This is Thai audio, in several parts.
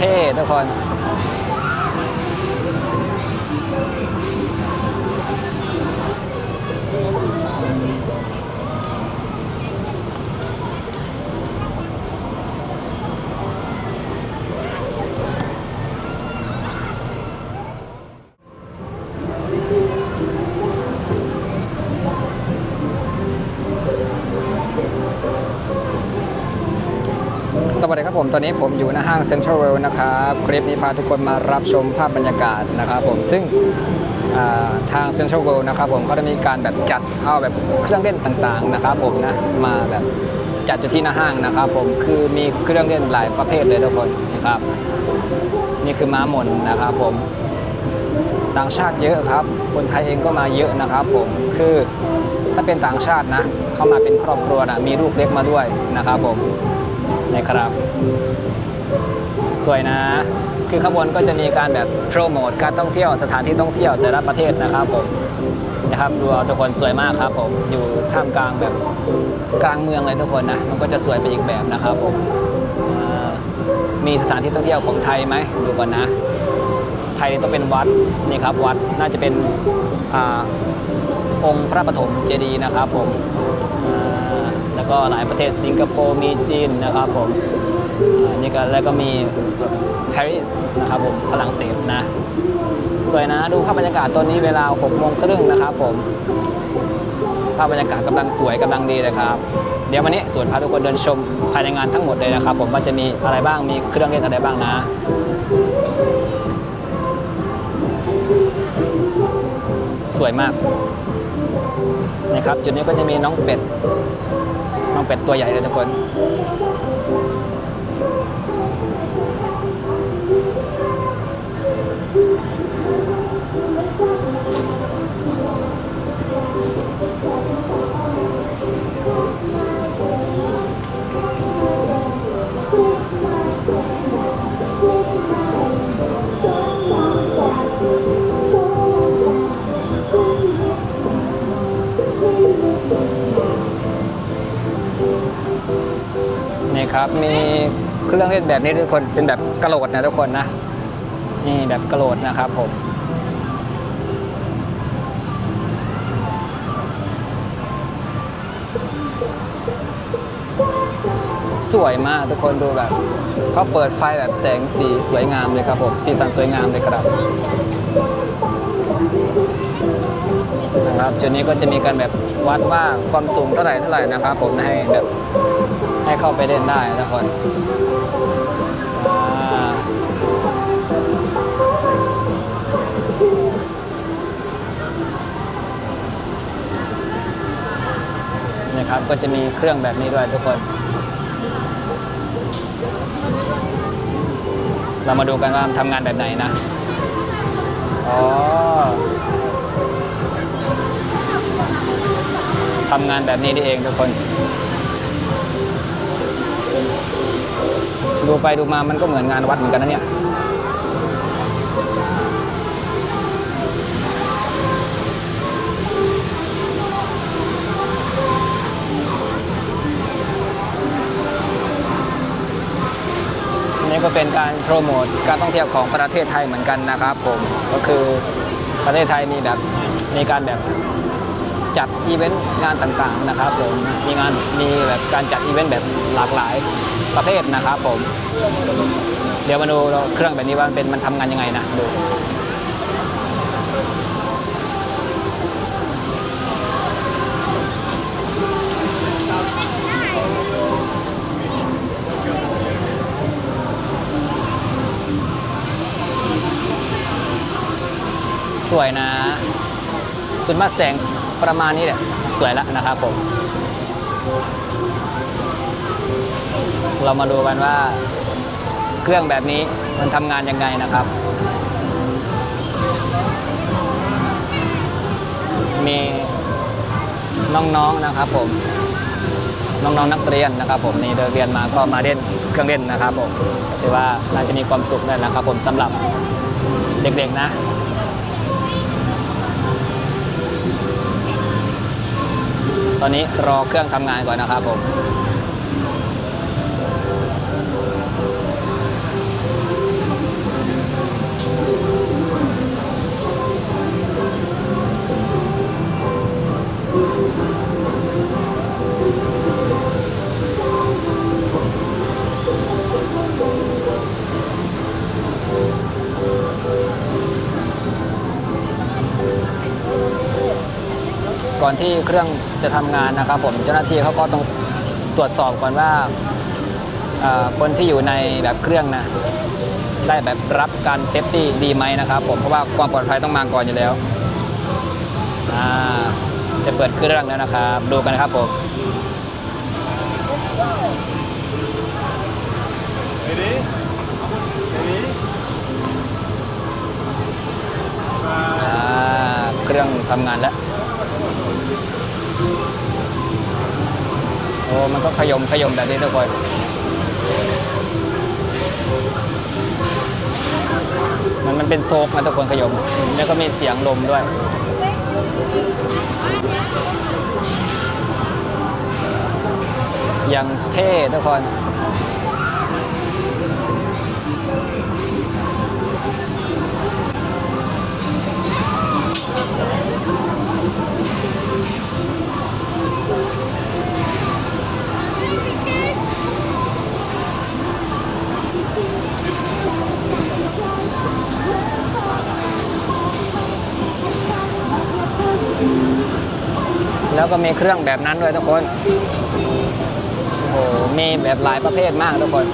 เท่ทุกคน วัสดีครับผม ตอนนี้ผมอยู่หน้าห้าง Central World นะครับ คลิปนี้พาทุกคนมารับชมภาพบรรยากาศนะครับผม ซึ่งาทาง Central World นะครับผมเขาจะมีการแบบจัดเอาแบบเครื่องเล่นต่างๆนะครับผมนะ มาแบบจัดอยู่ที่หน้าห้างนะครับผม คือมีเครื่องเล่นหลายประเภทเลยทุกคนนะครับ นี่คือม้าหมุนนะครับผม ต่างชาติเยอะครับ คนไทยเองก็มาเยอะนะครับผม คือถ้าเป็นต่างชาตินะ เข้ามาเป็นครอบครัวนะมีลูกเล็กมาด้วยนะครับผม นะครับ สวยนะ คือขบวนก็จะมีการแบบโปรโมทการท่องเที่ยวสถานที่ท่องเที่ยวแต่ละประเทศนะครับผมนะครับดูเอาทุกคนสวยมากครับผมอยู่ท่ามกลางแบบกลางเมืองเลยทุกคนนะมันก็จะสวยไปอีกแบบนะครับผมมีสถานที่ท่องเที่ยวของไทยไหมดูก่อนนะ ไทยต้องเป็นวัดนี่ครับวัดน่าจะเป็นอองค์พระปฐมเจดีย์นะครับผม ก็หลายประเทศสิงคโปร์มีจีนนะครับผมนี่ก็แล้วก็มีปารีสนะครับผมฝรั่งเศสนะสวยนะดูภาพบรรยากาศตอนนี้เวลา6โมงครึ่งนะครับผมภาพบรรยากาศกำลังสวยกำลังดีเลยครับ เดี๋ยววันนี้สวนพาทุกคนเดินชมภายในงานทั้งหมดเลยนะครับ ผมว่าจะมีอะไรบ้างมีเครื่องเล่นอะไรบ้างนะสวยมากนะครับจุดนี้ก็จะมีน้องเป็ด น้องเป็ดตัวใหญ่เลยทุกคน ครับ มีเครื่องเล่นแบบนี้ทุกคนเป็นแบบกระโหลดนะทุกคนนะนี่แบบกระโหลดนะครับผมสวยมากทุกคนดูแบบเขาเปิดไฟแบบแสงสีสวยงามเลยครับผมสีสันสวยงามเลยครับนะครับจุดนี้ก็จะมีการแบบวัดว่าความสูงเท่าไหร่เท่าไหร่นะครับ ผมให้แบบ ให้เข้าไปเล่นได้ทุกคนนะครับก็จะมีเครื่องแบบนี้ด้วยทุกคน เรามาดูกันว่าทำงานแบบไหนนะ อ๋อทำงานแบบนี้นี่เองทุกคน ดูไปดูมามันก็เหมือนงานวัดเหมือนกันนะเนี่ยนี่ก็เป็นการโปรโมทการท่องเที่ยวของประเทศไทยเหมือนกันนะครับผมก็คือประเทศไทยมีแบบมีการแบบ จัดอีเวนต์งานต่างๆนะครับผมมีงานมีแบบการจัดอีเวนต์แบบหลากหลายประเภทนะครับผม เดี๋ยวมาดูเครื่องแบบนี้ว่ามันเป็นมันทำงานยังไงนะดูสวยนะส่วนมากแสง ประมาณนี้แหละสวยแล้วนะครับผม เรามาดูกันว่าเครื่องแบบนี้มันทำงานยังไงนะครับ มีน้องๆนะครับผม น้องๆนักเรียนนะครับ ผมนี่เดินเรียนมาก็มาเล่นเครื่องเล่นนะครับผมถือว่าน่าจะมีความสุขนั่นนะครับ ผมสำหรับเด็กๆนะ ตอนนี้รอเครื่องทำงานก่อนนะครับผม ก่อนที่เครื่องจะทำงานนะครับ ผมเจ้าหน้าที่เขาก็ต้องตรวจสอบก่อนว่าเอ่อคนที่อยู่ในแบบเครื่องนะได้แบบรับการเซฟตี้ดีไหมนะครับผมเพราะว่าความปลอดภัยต้องมาก่อนอยู่แล้วอ่าจะเปิดเครื่องแล้วนะครับ ดูกันนะครับผม Ready? Ready? อ่าเครื่องทำงานแล้ว อ้มันก็ขยมขยมแบบนี้ทุกคนมันมันเป็นโซกนะทุกคนขยม แล้วก็มีเสียงลมด้วยอย่างเท่ทุกคน แล้วก็มีเครื่องแบบนั้นด้วยทุกคนโอ้โหมีแบบหลายประเภทมากทุกคน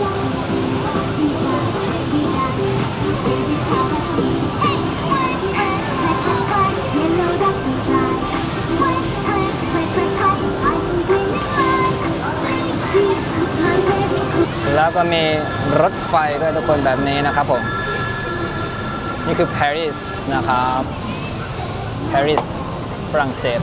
แล้วก็มีรถไฟด้วยทุกคนแบบนี้นะครับผม นี่คือปารีสนะครับปารีสฝรั่งเศส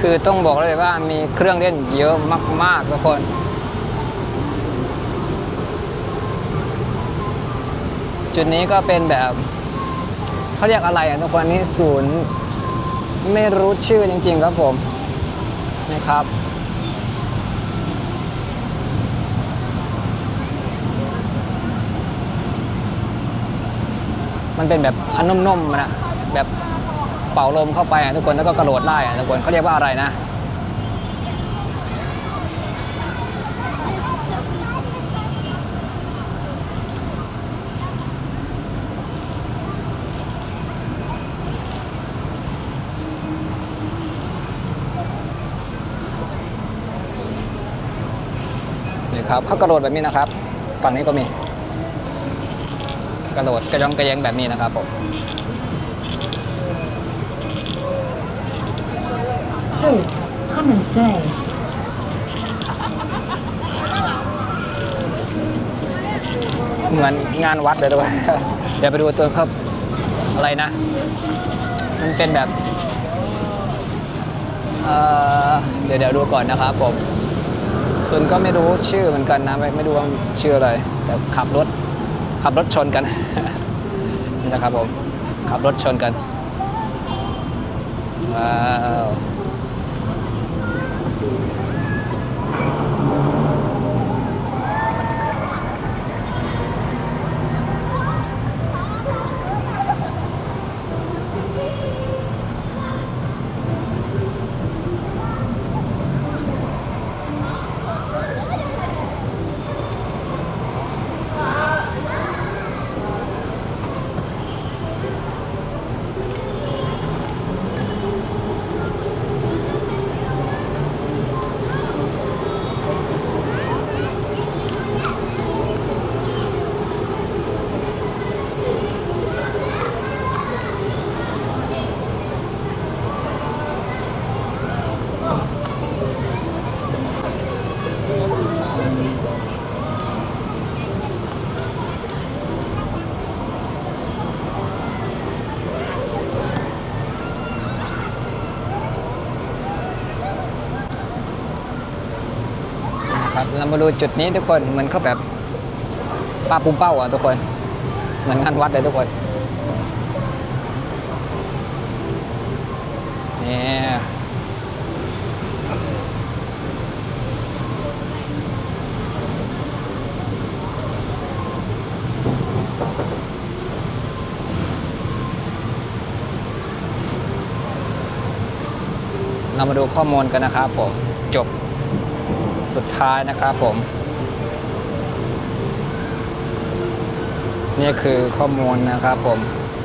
คือต้องบอกเลยว่ามีเครื่องเล่นเยอะมากๆทุกคนจุดนี้ก็เป็นแบบเขาเรียกอะไรอะทุกคนนี่ศูนย์ไม่รู้ชื่อจริง ๆ ครับผมนะครับ มันเป็นแบบอันนุ่มๆนะแบบ เป่าลมเข้าไปอะทุกคนแล้วก็กระโดดได้อะทุกคนเขาเรียกว่าอะไรนะนี่ครับเขากระโดดแบบนี้นะครับ ฝั่งนี้ก็มี กระโดดกระยองกระแยงแบบนี้นะครับผม come and say. เหมือนงานวัดเลยด้วยเดี๋ยวไปดูตัวครับอะไรนะ มันเป็นแบบเเดี๋ยวเดี๋ยวดูก่อนนะครับผม ส่วนก็ไม่รู้ชื่อเหมือนกันนะ ไม่ไม่รู้ว่าชื่ออะไร แต่ขับรถขับรถชนกันนี่นะครับผม ขับรถชนกันว้าว น เรามาดูจุดนี้ทุกคนเหมือนเขาแบบป้าปุ้มเป้าอะทุกคน เหมือนงานวัดเลยทุกคนเนี่ยเรามาดูข้อมูลกันนะครับผมจบ สุดท้ายนะครับผม นี่คือข้อมูลนะครับผม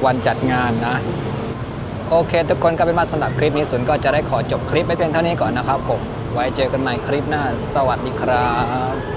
วันจัดงานนะ โอเค ทุกคนก็เป็นมาสำหรับคลิปนี้ส่วนก็จะได้ขอจบคลิปไปเพียงเท่านี้ก่อนนะครับผม ไว้เจอกันใหม่คลิปหน้า สวัสดีครับ